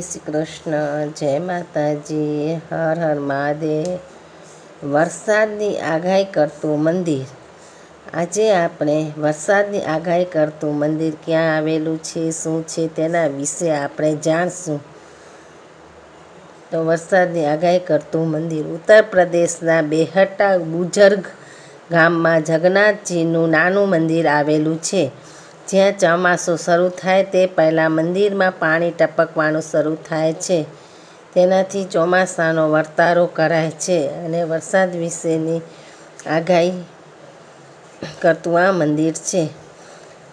શ્રી કૃષ્ણ, જય માતાજી, હર હર મહાદેવ. વરસાદની આગાહી કરતું મંદિર. આજે આપણે વરસાદની આગાહી કરતું મંદિર ક્યાં આવેલું છે, શું છે, તેના વિશે આપણે જાણશું. તો વરસાદની આગાહી કરતું મંદિર. ઉત્તર પ્રદેશના બેહટા બુજર્ગ ગામમાં જગન્નાથજીનું નાનું મંદિર આવેલું છે. જ્યાં ચોમાસું શરૂ થાય તે પહેલાં મંદિરમાં પાણી ટપકવાનું શરૂ થાય છે. તેનાથી ચોમાસાનો વર્તારો કરાય છે અને વરસાદ વિશેની આગાહી કરતું આ મંદિર છે.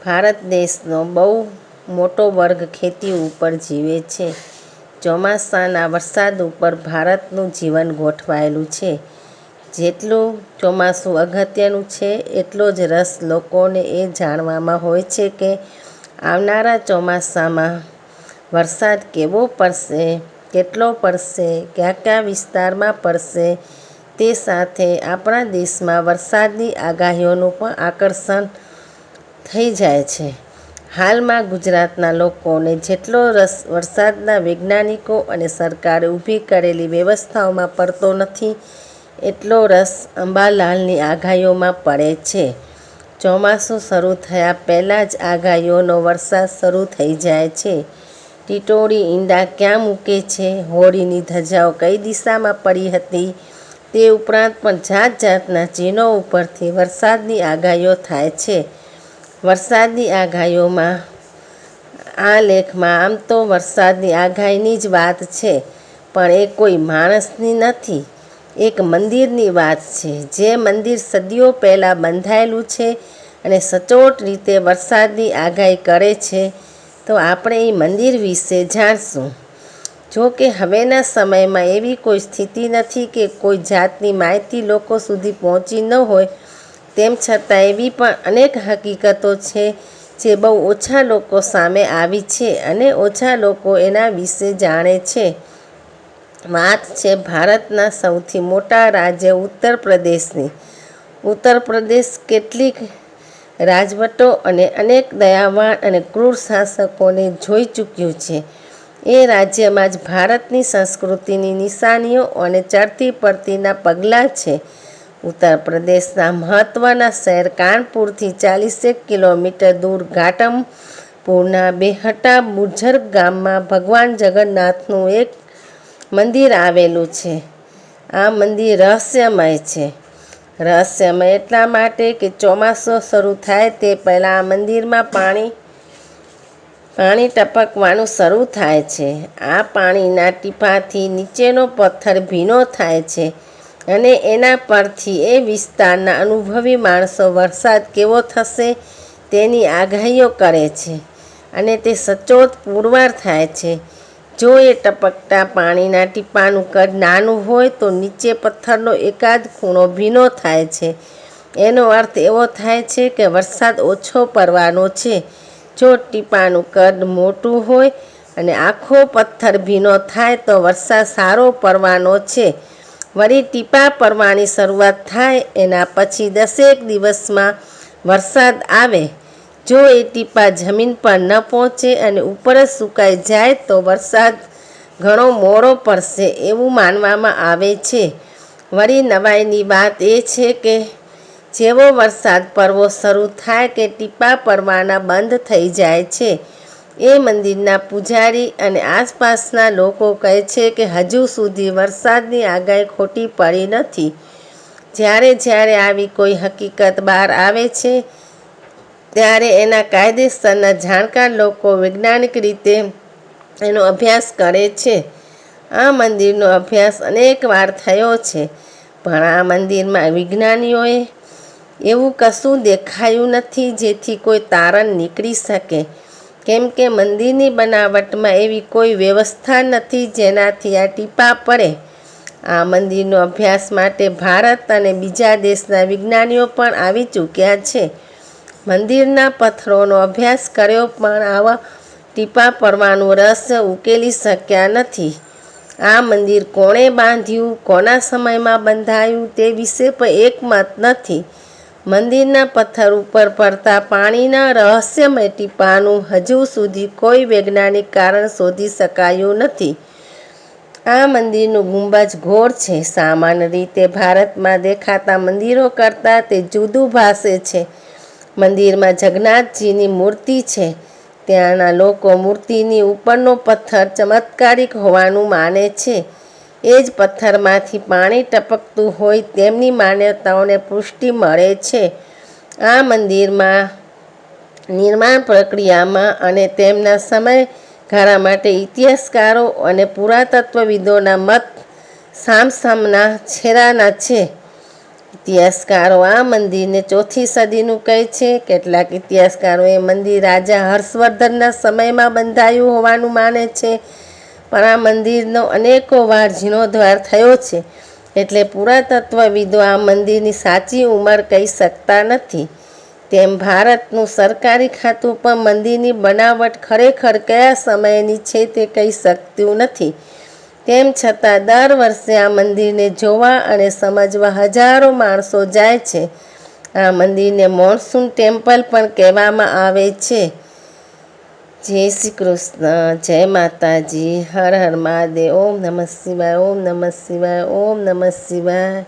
ભારત દેશનો બહુ મોટો વર્ગ ખેતી ઉપર જીવે છે. ચોમાસાના વરસાદ ઉપર ભારતનું જીવન ગોઠવાયેલું છે. જેટલું ચોમાસું અગત્યનું છે, એટલો જ રસ લોકોને એ જાણવામાં હોય છે કે આવનારા ચોમાસામાં વરસાદ કેવો પડશે, કેટલો પડશે, કયા કયા વિસ્તારમાં પડશે, તે સાથે આપણા દેશમાં વરસાદની આગાહીઓનું પણ આકર્ષણ થઈ જાય છે. હાલમાં ગુજરાતના લોકોને જેટલો રસ વરસાદના વૈજ્ઞાનિકો અને સરકારે ઊભી કરેલી વ્યવસ્થાઓમાં પડતો નથી એટલો રસ અંબાલાલની આગાહીઓમાં પડે છે. ચોમાસું શરૂ થયા પહેલાં જ આગાહીઓનો વરસાદ શરૂ થઈ જાય છે. ટીટોળી ઈંડા ક્યાં મૂકે છે? હોળીની ધજાઓ કઈ દિશામાં પડી હતી? તે ઉપરાંત પણ જાત જાતના ચિહ્નો ઉપરથી વરસાદની આગાહીઓ થાય છે. વરસાદની આગાહીઓમાં આ લેખમાં આમ તો વરસાદની આગાહીની જ વાત છે, પણ એ કોઈ માણસની નથી. એક મંદિરની વાત છે. જે મંદિર સદીઓ પહેલાં બંધાયેલું છે અને સચોટ રીતે વરસાદની આગાહી કરે છે. તો આપણે એ મંદિર વિશે જાણશું. જો કે હવેના સમયમાં એવી કોઈ સ્થિતિ નથી કે કોઈ જાતની માહિતી લોકો સુધી પહોંચી ન હોય. તેમ છતાં એવી પણ અનેક હકીકતો છે જે બહુ ઓછા લોકો સામે આવી છે અને ઓછા લોકો એના વિશે જાણે છે. વાત છે ભારતના સૌથી મોટા રાજ્ય ઉત્તર પ્રદેશની. ઉત્તર પ્રદેશ કેટલીક રાજવટો અને અનેક દયાવાન અને ક્રૂર શાસકોને જોઈ ચૂક્યું છે. એ રાજ્યમાં જ ભારતની સંસ્કૃતિની નિશાનીઓ અને ચડતી પડતીના પગલાં છે. ઉત્તર પ્રદેશના મહત્ત્વના શહેર કાનપુરથી ચાલીસેક કિલોમીટર દૂર ઘાટમપુરના બેહટા બુજર્ગ ગામમાં ભગવાન જગન્નાથનું એક મંદિર આવેલું છે. આ મંદિર રહસ્યમય છે. રહસ્યમય એટલા માટે કે ચોમાસું શરૂ થાય તે પહેલાં આ મંદિરમાં પાણી પાણી ટપકવાનું શરૂ થાય છે. આ પાણીના ટીપાથી નીચેનો પથ્થર ભીનો થાય છે અને એના પરથી એ વિસ્તારના અનુભવી માણસો વરસાદ કેવો થશે તેની આગાહીઓ કરે છે અને તે સચોટ પુરવાર થાય છે. જો એ ટપકતા પાણીના ટીપાનું કદ નાનું હોય તો નીચે પથ્થરનો એકાદ ખૂણો ભીનો થાય છે. એનો અર્થ એવો થાય છે કે વરસાદ ઓછો પડવાનો છે. જો ટીપાનું કદ મોટું હોય અને આખો પથ્થર ભીનો થાય તો વરસાદ સારો પડવાનો છે. વળી ટીપા પડવાની શરૂઆત થાય એના પછી દસેક દિવસમાં વરસાદ આવે. જો એ ટીપા જમીન પર ન પહોંચે અને ઉપર જ સુકાઈ જાય તો વરસાદ ઘણો મોડો પડશે એવું માનવામાં આવે છે. વળી નવાઈની વાત એ છે કે જેવો વરસાદ પડવો શરૂ થાય કે ટીપા પડવાના બંધ થઈ જાય છે. એ મંદિરના પૂજારી અને આસપાસના લોકો કહે છે કે હજુ સુધી વરસાદની આગાહી ખોટી પડી નથી. જ્યારે જ્યારે આવી કોઈ હકીકત બહાર આવે છે ત્યારે એના કાયદેસરના જાણકાર લોકો વૈજ્ઞાનિક રીતે એનો અભ્યાસ કરે છે. આ મંદિરનો અભ્યાસ અનેક વાર થયો છે, પણ આ મંદિરમાં વિજ્ઞાનીઓએ એવું કશું દેખાયું નથી જેથી કોઈ તારણ નીકળી શકે. કેમ કે મંદિરની બનાવટમાં એવી કોઈ વ્યવસ્થા નથી જેનાથી આ ટીપા પડે. આ મંદિરનો અભ્યાસ માટે ભારત અને બીજા દેશના વિજ્ઞાનીઓ પણ આવી ચૂક્યા છે. મંદિરના પથ્થરોનો અભ્યાસ કર્યો, પણ આવા ટીપા પડવાનું રહસ્ય ઉકેલી શક્યા નથી. આ મંદિર કોણે બાંધ્યું, કોના સમયમાં બંધાયું તે વિશે પણ એક મત નથી. મંદિરના પથ્થર ઉપર પડતા પાણીના રહસ્યમય ટીપાનું હજુ સુધી કોઈ વૈજ્ઞાનિક કારણ શોધી શકાયું નથી. આ મંદિરનું ગુંબજ ઘોર છે. સામાન્ય રીતે ભારતમાં દેખાતા મંદિરો કરતાં તે જુદું ભાષે છે. મંદિરમાં જગન્નાથજીની મૂર્તિ છે. ત્યાંના લોકો મૂર્તિની ઉપરનો પથ્થર ચમત્કારિક હોવાનું માને છે. એ જ પથ્થરમાંથી પાણી ટપકતું હોય તેમની માન્યતાઓને પુષ્ટિ મળે છે. આ મંદિરમાં નિર્માણ પ્રક્રિયામાં અને તેમના સમયગાળા માટે ઇતિહાસકારો અને પુરાતત્વવિદોના મત સામસામના છેડાના છે. ઇતિહાસકારો આ મંદિરને ચોથી સદીનું કહે છે. કેટલાક ઇતિહાસકારોએ મંદિર રાજા હર્ષવર્ધનના સમયમાં બંધાયું હોવાનું માને છે. પણ આ મંદિરનો અનેકો વાર જીર્ણોદ્ધાર થયો છે. એટલે પુરાતત્વવિદો આ મંદિરની સાચી ઉંમર કહી શકતા નથી. તેમ ભારતનું સરકારી ખાતું પણ મંદિરની બનાવટ ખરેખર કયા સમયની છે તે કહી શકતું નથી. તેમ છતાં દર વર્ષે આ મંદિરને જોવા અને સમજવા હજારો માણસો જાય છે. આ મંદિરને મોન્સૂન ટેમ્પલ પણ કહેવામાં આવે છે. જય શ્રી કૃષ્ણ, જય માતાજી, હર હર મહાદેવ, ઓમ નમઃ શિવાય, ઓમ નમઃ શિવાય, ઓમ નમઃ શિવાય.